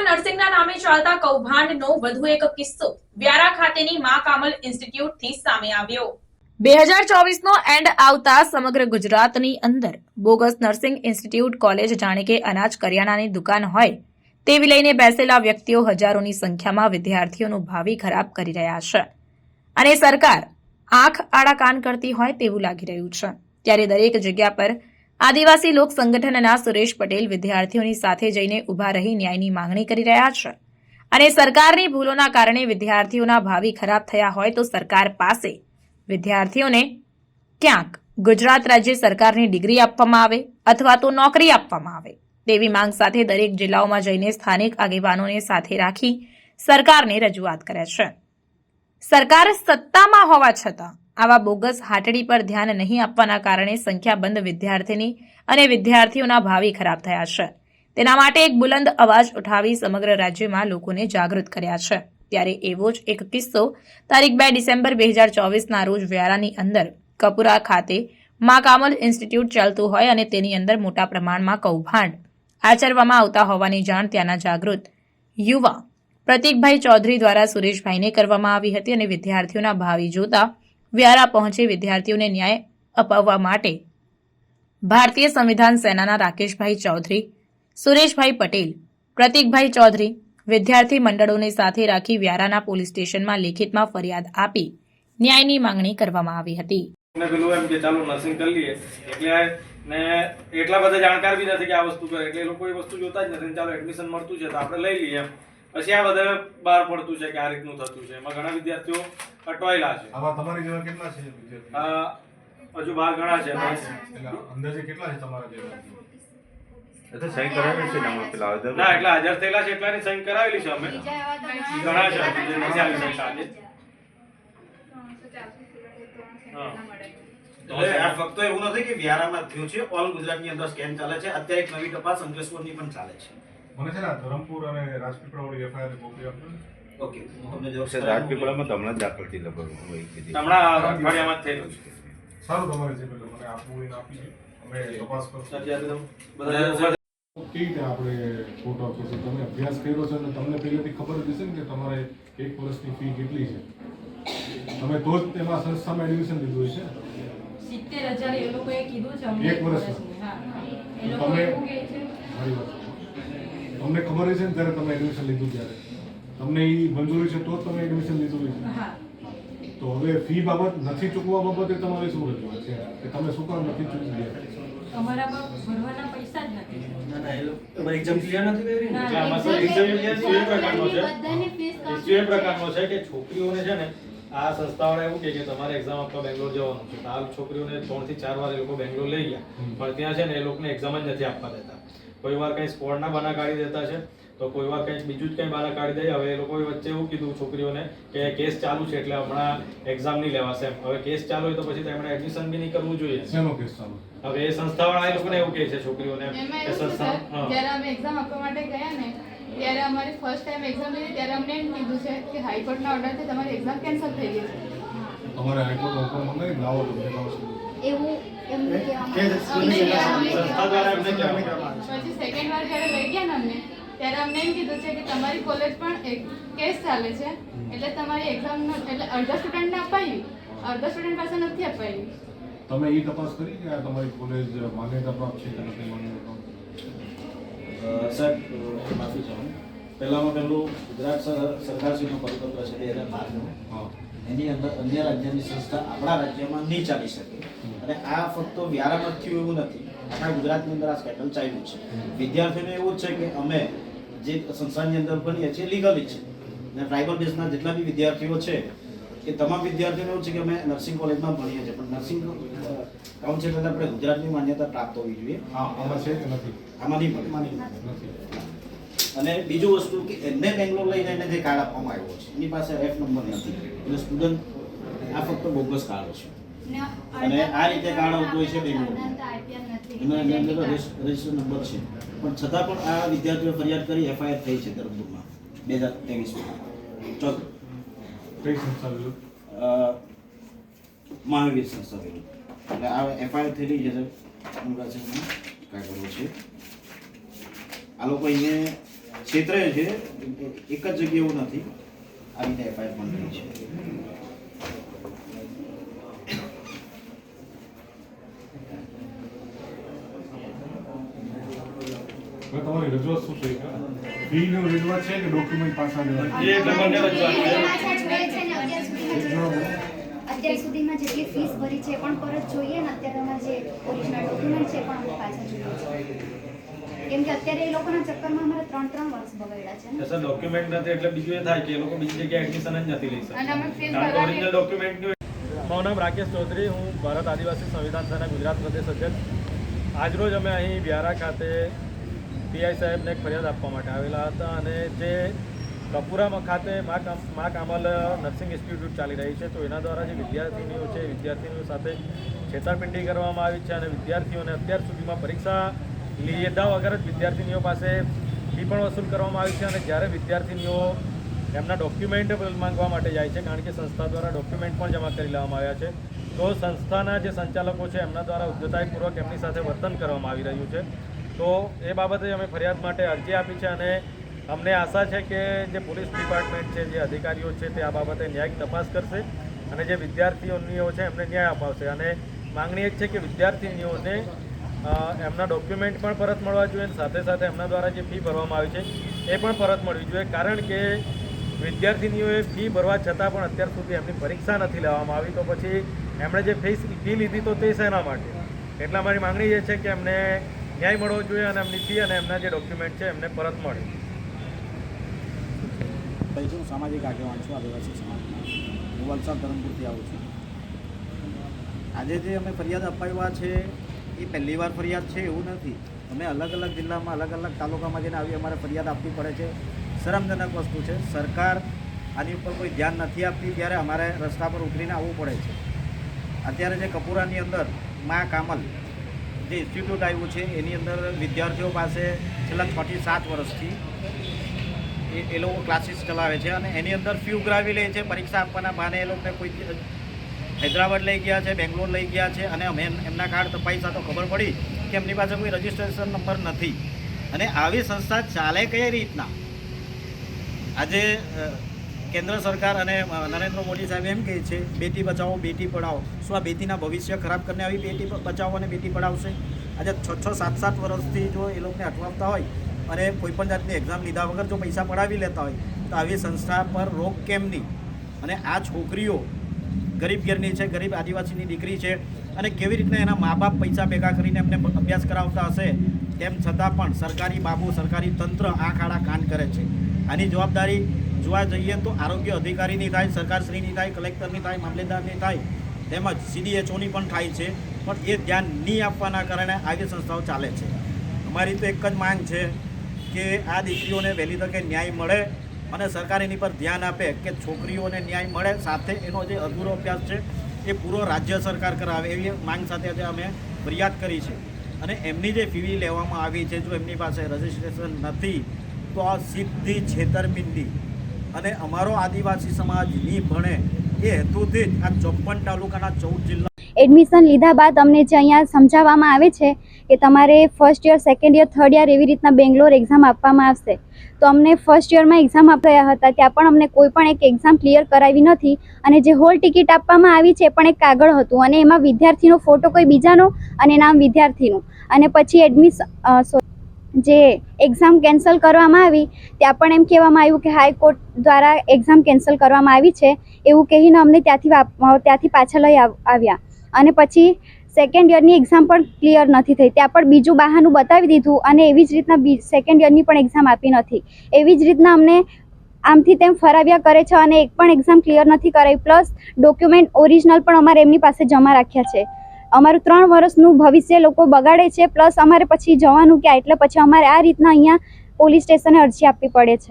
કપૂરમાં નર્સિંગના નામે ચાલતા કૌભાંડનો વધુ એક કિસ્સો વ્યારા ખાતેની મા કામલ ઇન્સ્ટિટ્યૂટથી સામે આવ્યો. બે હજાર ચોવીસનો એન્ડ આવતા સમગ્ર ગુજરાતની અંદર બોગસ નર્સિંગ ઇન્સ્ટિટ્યૂટ કોલેજ જાણે કે અનાજ કરિયાણાની દુકાન હોય તેવી લઈને બેસેલા વ્યક્તિઓ હજારોની સંખ્યામાં વિદ્યાર્થીઓનું ભાવિ ખરાબ કરી રહ્યા છે. અને સરકાર આંખ આડા કાન કરતી હોય તેવું લાગી રહ્યું છે. ત્યારે દરેક જગ્યા પર આદિવાસી લોક સંગઠનના સુરેશ પટેલ વિદ્યાર્થીઓની સાથે જઈને ઊભા રહી ન્યાયની માંગણી કરી રહ્યા છે. અને સરકારની ભૂલોના કારણે વિદ્યાર્થીઓના ભાવિ ખરાબ થયા હોય તો સરકાર પાસે વિદ્યાર્થીઓને ક્યાંક ગુજરાત રાજ્ય સરકારની ડિગ્રી આપવામાં આવે અથવા તો નોકરી આપવામાં આવે તેવી માંગ સાથે દરેક જિલ્લાઓમાં જઈને સ્થાનિક આગેવાનોને સાથે રાખી સરકારને રજૂઆત કરે છે. સરકાર સત્તામાં હોવા છતાં આવા બોગસ હાટડી પર ધ્યાન નહીં આપવાના કારણે સંખ્યાબંધ વિદ્યાર્થીની અને વિદ્યાર્થીઓના ભાવિ ખરાબ થયા છે. તેના માટે એક બુલંદ અવાજ ઉઠાવી સમગ્ર રાજ્યમાં લોકોને જાગૃત કર્યા છે. ત્યારે એવો જ એક કિસ્સો તારીખ બે ડિસેમ્બર બે હજાર ચોવીસના રોજ વ્યારાની અંદર. કપુરા ખાતે મા કામલ ઇન્સ્ટિટ્યૂટ ચાલતું હોય અને તેની અંદર મોટા પ્રમાણમાં કૌભાંડ આચરવામાં આવતા હોવાની જાણ ત્યાંના જાગૃત યુવા પ્રતિકભાઈ ચૌધરી દ્વારા સુરેશભાઈને કરવામાં આવી હતી અને વિદ્યાર્થીઓના ભાવિ જોતા વ્યારા પહોંચી વિદ્યાર્થીઓને ન્યાય અપાવવા માટે ભારતીય સંવિધાન સેનાના રાકેશભાઈ ચૌધરી, સુરેશભાઈ પટેલ, પ્રતિકભાઈ ચૌધરી વિદ્યાર્થી મંડળોને સાથે રાખી વ્યારાના પોલીસ સ્ટેશનમાં લેખિતમાં ફરિયાદ આપી ન્યાયની માંગણી કરવામાં આવી હતી. ને એટલે બધા જાણકાર બી નથી કે આ વસ્તુ કરે. એટલે એ લોકો એ વસ્તુ જોતા જ નથી. ચાલો એડમિશન મળતું છે તો આપણે લઈ લઈએ પછી આ બધા બહાર પડતું છે કે આ રીતનું થતું છે. એમાં ઘણા વિદ્યાર્થીઓ અટવાયેલા છે. આવા તમારી જેવા કેટલા છે વિદ્યાર્થીઓ? આ હજુ બહાર ઘણા છે અંદાજે કેટલા છે તમારા જેવા એ તો સહી છે ને પેલા ના એટલા હાજર થયેલા છે એટલાની સહી કરાવેલી છે અમે. ઘણા છે. જે નથી આવી શકતા આજે. હા. એટલે ફક્ત એવું નથી કે વ્યારામાં થયું છે ઓલ ગુજરાતની અંદર સ્કેમ ચાલે છે. અત્યારે એક નવી તપાસ અંકલેશ્વરની પણ ચાલે છે. મને છે ને ધરમપુર અને રાજપીપળા વાળી એફઆઈઆર કોપી આપજો ઓકે. હું તમને જરૂર છે રાજપીપળામાં તો હમણાં જ દાખલ થઈ લગભગ. હમણાં અઠવાડિયામાં જ થયેલું છે. સારું તમારે જે પેલું મને આપવું હોય ને આપી દો. અમે તપાસ કરશું. કેવી રીતે આપણે ફોટો આપીશું તમે અભ્યાસ કર્યો છે અને તમને પહેલેથી ખબર જ હશે ને કે તમારે એક વર્ષની ફી કેટલી છે. તમે તો જ તેમાં સંસ્થામાં એડમિશન લીધું હશે. સિત્તેર હજાર એ લોકોએ કીધું છે એક વર્ષ તમે- મારી વાત. તમને ખબર હશે ને ત્યારે તમે એડમિશન લીધું ત્યારે. તમને એ મંજૂરી છે તો જ તમે એડમિશન લીધું હોય છે. તો હવે ફી બાબત નથી ચૂકવા બાબતે તમારે શું રજૂઆત છે? કે તમે શું કામ નથી ચૂકવી ગયા અમારા પર ભરવાના પૈસા જ નથી. એક્ઝામ ક્લિયર નથી કરી છે કે છોકરીઓને છે ને આ સંસ્થાવાળા એવું કે તમારે એક્ઝામ આપવા બેંગ્લોર જવાનું છે. તો આ છોકરીઓને ત્રણથી ચાર વાર એ લોકો બેંગ્લોર લઈ ગયા. પણ ત્યાં છે ને એ લોકોને એક્ઝામ જ નથી આપવા દેતા. કોઈ વાર કઈ સ્પોર્ટના બના કાઢી દેતા છે તો કોઈ વાર કંઈક બીજું જ કંઈ બાના કાઢી દે. હવે એ લોકોએ વચ્ચે એવું કીધું છોકરીઓને કે કેસ ચાલુ છે એટલે હમણાં એક્ઝામ નહીં લેવાશે એમ. હવે કેસ ચાલુ હોય તો પછી તેમણે એડમિશન બી નહીં કરવું જોઈએ. શેનો કેસ ચાલુ? હવે એ સંસ્થાવાળા એ લોકોને એવું કહે છે છોકરીઓને કે સંસ્થા જ્યારે અમે એક્ઝામ આપવા માટે ગયા ને ત્યારે અમારી ફર્સ્ટ ટાઈમ એક્ઝામ લીધી ત્યારે અમને એમ કીધું છે કે હાઈકોર્ટના ઓર્ડરથી તમારી એક્ઝામ કેન્સલ થઈ ગઈ છે. અમારે હાઈકોર્ટ હુકમ મંગાવી લાવો તો એવું એમને. પછી સેકન્ડ વાર જ્યારે લઈ ગયા ને અમને ત્યારે અમને એમ કીધું છે કે તમારી કોલેજ પણ એક કેસ ચાલે છે. એટલે તમારી એક્ઝામ એટલે અડધા સ્ટુડન્ટને અપાવી અડધા સ્ટુડન્ટ પાસે નથી અપાવી તમે એ તપાસ કરી કે તમારી કોલેજ માન્યતા પ્રાપ્ત છે કે નથી માન્યતા પ્રાપ્ત? સર માફી ચાહું પહેલામાં પહેલું ગુજરાત સર- સરકારશ્રીનો પરિપત્ર છે બે હજાર બારનો. એની અંદર અન્ય રાજ્યની સંસ્થા આપણા રાજ્યમાં નહીં ચાલી શકે. અને આ ફક્ત વ્યારામાં થયું એવું નથી. આખા ગુજરાતની અંદર આ સ્કેન્ડલ ચાલ્યું છે. વિદ્યાર્થીઓને એવું જ છે કે અમે જે સંસ્થાની અંદર ભણીએ છીએ લીગલી છે. અને ટ્રાઇબલ બેઝના જેટલા બી વિદ્યાર્થીઓ છે એ તમામ વિદ્યાર્થીઓને એવું છે કે અમે નર્સિંગ કોલેજમાં ભણીએ છીએ. પણ નર્સિંગ કાઉન્સિલ એટલે આપણે ગુજરાતની માન્યતા પ્રાપ્ત હોવી જોઈએ. આમાં છે કે નથી? આમાં નહીં મળે અને બીજું વસ્તુ કે એમને બેંગ્લોર લઈને એને જે કાર્ડ આપવામાં આવ્યો છે એની પાસે એફ નંબર નથી એટલે સ્ટુડન્ટ આ ફક્ત બોગસ કાર્ડ છે. અને આ રીતે કાર્ડ આવતું હોય છે બેંગ્લોર. એના એની અંદર રજિસ્ટર નંબર છે. પણ છતાં પણ આ વિદ્યાર્થીઓ ફરિયાદ કરી એફઆઈઆર થઈ છે ધરમપુરમાં. બે હજાર ત્રેવીસમાં ચોથું. કઈ સંસ્થા વિરુદ્ધ મહાવીર સંસ્થા વિરુદ્ધ એટલે આ એફઆઈઆર થઈ છે સર અમુક છે કરવું છે. આ લોકો અહીંયા ક્ષેત્રે છે એક જ જગ્યાએ એવું નથી. આવી રીતે એફઆઈઆર પણ થઈ છે. તમારી રજૂઆત શું છે? ફીની રજૂઆત છે કે ડોક્યુમેન્ટ પાછા લેવા? એ રજૂઆત છે. અત્યાર સુધીમાં જેટલી ફીસ ભરી છે પણ પરત જોઈએ ને અત્યારે અમારા જે ઓરિજિનલ ડોક્યુમેન્ટ છે પણ અમે પાછા જોઈએ છે કેમ કે અત્યારે એ લોકોના ચક્કરમાં અમારે ત્રણ ત્રણ વર્ષ બગાડ્યા છે સર ડોક્યુમેન્ટ નથી એટલે બીજું એ થાય કે એ લોકો બીજી જગ્યાએ એડમિશન જ નથી લઈ અને અમે ફીસ શકતા કારણ કે ભરવાની- ઓરિજિનલ ડોક્યુમેન્ટનું મારું નામ રાકેશ ચૌધરી હું ભારત આદિવાસી સંવિધાન સેના ગુજરાત પ્રદેશ અધ્યક્ષ. આજરોજ અમે અહીં વ્યારા ખાતે પીઆઈ સાહેબને એક ફરિયાદ આપવા માટે આવેલા હતા અને જે કપુરા ખાતે મા કામ, મા કામલ નર્સિંગ ઇન્સ્ટિટ્યૂટ ચાલી રહી છે. તો એના દ્વારા જે વિદ્યાર્થીનીઓ છે, વિદ્યાર્થીનીઓ સાથે છેતરપિંડી કરવામાં આવી છે અને વિદ્યાર્થીઓને અત્યાર સુધીમાં પરીક્ષા લીધા વગર જ વિદ્યાર્થીનીઓ પાસે ફી પણ વસૂલ કરવામાં આવી છે અને જ્યારે વિદ્યાર્થીનીઓ એમના ડોક્યુમેન્ટ માંગવા માટે જાય છે, કારણ કે સંસ્થા દ્વારા ડોક્યુમેન્ટ પણ જમા કરી લેવામાં આવ્યા છે, તો સંસ્થાના જે સંચાલકો છે, એમના દ્વારા ઉદ્ધતાઈપૂર્વક એમની સાથે વર્તન કરવામાં આવી રહ્યું છે. તો એ બાબતે અમે ફરિયાદ માટે અરજી આપી છે અને અમને આશા છે કે જે પોલીસ ડિપાર્ટમેન્ટ છે, જે અધિકારીઓ છે તે આ બાબતે ન્યાયિક તપાસ કરશે અને જે વિદ્યાર્થીઓનીઓ છે એમને ન્યાય અપાવશે. અને માંગણી એ છે કે વિદ્યાર્થીનીઓને એમના ડોક્યુમેન્ટ પણ પરત મળવા જોઈએ અને સાથે સાથે એમના દ્વારા જે ફી ભરવામાં આવી છે એ પણ પરત મળવી જોઈએ. કારણ કે વિદ્યાર્થીનીઓએ ફી ભરવા છતાં પણ અત્યાર સુધી એમની પરીક્ષા નથી લેવામાં આવી. તો પછી એમણે જે ફી ફી લીધી તો તે શેના માટે? એટલા મારી માંગણી એ છે કે એમને ન્યાય મળવો જોઈએ અને એમની ફી અને એમના જે ડોક્યુમેન્ટ છે એમને પરત મળે. પછી હું સામાજિક આગેવાન છું, આદિવાસી સમાજના. હું વલસાડ, ધરમપુરથી આવું છું. આજે જે અમે ફરિયાદ અપાવ્યા છે, એ પહેલી વાર ફરિયાદ છે એવું નથી. અમે અલગ અલગ જિલ્લામાં, અલગ અલગ તાલુકામાં જઈને આવી અમારે ફરિયાદ આપવી પડે છે. શરમજનક વસ્તુ છે. સરકાર આની ઉપર કોઈ ધ્યાન નથી આપતી ત્યારે અમારે રસ્તા પર ઉતરીને આવવું પડે છે. અત્યારે જે કપૂરાની અંદર મા કામલ જે ઇન્સ્ટિટ્યૂટ આવ્યું છે, એની અંદર વિદ્યાર્થીઓ પાસે છેલ્લા છથી સાત વર્ષથી એ લોકો ક્લાસીસ ચલાવે છે અને એની અંદર ફી ઉઘરાવી લે છે, પરીક્ષા આપવાના બહાને એ લોકોને કોઈ હૈદરાબાદ લઈ ગયા છે, બેંગ્લોર લઈ ગયા છે અને અમે એમ- એમના કાર્ડ તપાઈ તો ખબર પડી કે એમની પાસે કોઈ રજિસ્ટ્રેશન નંબર નથી. અને આવી સંસ્થા ચાલે કઈ રીતના? આજે કેન્દ્ર સરકાર અને નરેન્દ્ર મોદી સાહેબ એમ કહે છે, બેટી બચાવો, બેટી પઢાઓ. શું આ બેટીના ભવિષ્ય ખરાબ કરીને આવી બેટી બચાવો અને બેટી પઢાવશે? આજે છ છ, સાત સાત વર્ષથી જો એ લોકોને અટવાવતા હોય અને કોઈ પણ જાતની એક્ઝામ લીધા વગર જો પૈસા પડાવી લેતા હોય, તો આવી સંસ્થા પર રોક કેમ નહીં? અને આ છોકરીઓ ગરીબ ઘેરની છે, ગરીબ આદિવાસીની દીકરી છે, અને કેવી રીતના એના મા બાપ પૈસા ભેગા કરીને એમને અભ્યાસ કરાવતા હશે, તેમ છતાં પણ સરકારી બાબુ, સરકારી તંત્ર આ ખાડા કાન કરે છે. આની જવાબદારી જોવા જઈએ તો આરોગ્ય અધિકારીની થાય, સરકારશ્રીની થાય, કલેક્ટરની થાય, મામલેદારની થાય, તેમજ સીડીએચઓની પણ થાય છે, પણ એ ધ્યાન નહીં આપવાના કારણે આવી સંસ્થાઓ ચાલે છે. અમારી તો એક જ માંગ છે કે આ દીકરીઓને વહેલી તકે ન્યાય મળે અને સરકાર એની પર ધ્યાન આપે કે છોકરીઓને ન્યાય મળે. સાથે એનો જે અધૂરો અભ્યાસ છે, એ પૂરો રાજ્ય સરકાર કરાવે એવી માંગ સાથે આજે અમે ફરિયાદ કરી છે. અને એમની જે ફી લેવામાં આવી છે, જો એમની પાસે રજિસ્ટ્રેશન નથી, તો આ સીધી છેતરપિંડી. અને અમારો આદિવાસી સમાજ નહીં ભણે એ હેતુથી જ આ ચોપ્પન તાલુકાના ચૌદ જિલ્લા એડમિશન લીધા બાદ અમને જે અહીંયા સમજાવવામાં આવે છે કે તમારે first year second year third year એવી રીતના બેંગ્લોર એક્ઝામ આપવામાં આવશે. તો અમને ફર્સ્ટ યરમાં એક્ઝામ આપ્યા હતા, ત્યાં પણ અમને કોઈ પણ એક એક્ઝામ ક્લિયર કરાવી નથી. અને જે હોલ ટિકિટ આપવામાં આવી છે પણ એક કાગળ હતું. અને એમાં વિદ્યાર્થીનો ફોટો કોઈ બીજાનો અને નામ વિદ્યાર્થીનું. અને પછી એડમિશન જે એક્ઝામ કેન્સલ કરવામાં આવી, ત્યાં પણ એમ કહેવામાં આવ્યું કે હાઈકોર્ટ દ્વારા એક્ઝામ કેન્સલ કરવામાં આવી છે. એવું કહીને અમને ત્યાંથી ત્યાંથી પાછા લઈ આવ્યા. અને પછી સેકન્ડ યરની એક્ઝામ પણ ક્લિયર નથી થઈ. ત્યાં પણ બીજું બહાનું બતાવી દીધું અને એવી જ રીતના સેકન્ડ યરની પણ એક્ઝામ આપી નથી. એવી જ રીતના અમને આમથી તેમ ફરાવ્યા કરે છે અને એક પણ એક્ઝામ ક્લિયર નથી કરાવી પ્લસ ડોક્યુમેન્ટ ઓરિજિનલ પણ અમારે એમની પાસે જમા રાખ્યા છે. અમારું ત્રણ વર્ષનું ભવિષ્ય લોકો બગાડે છે. પ્લસ અમારે પછી જવાનું ક્યાં? એટલે પછી અમારે આ રીતના અહીંયા પોલીસ સ્ટેશને અરજી આપવી પડે છે.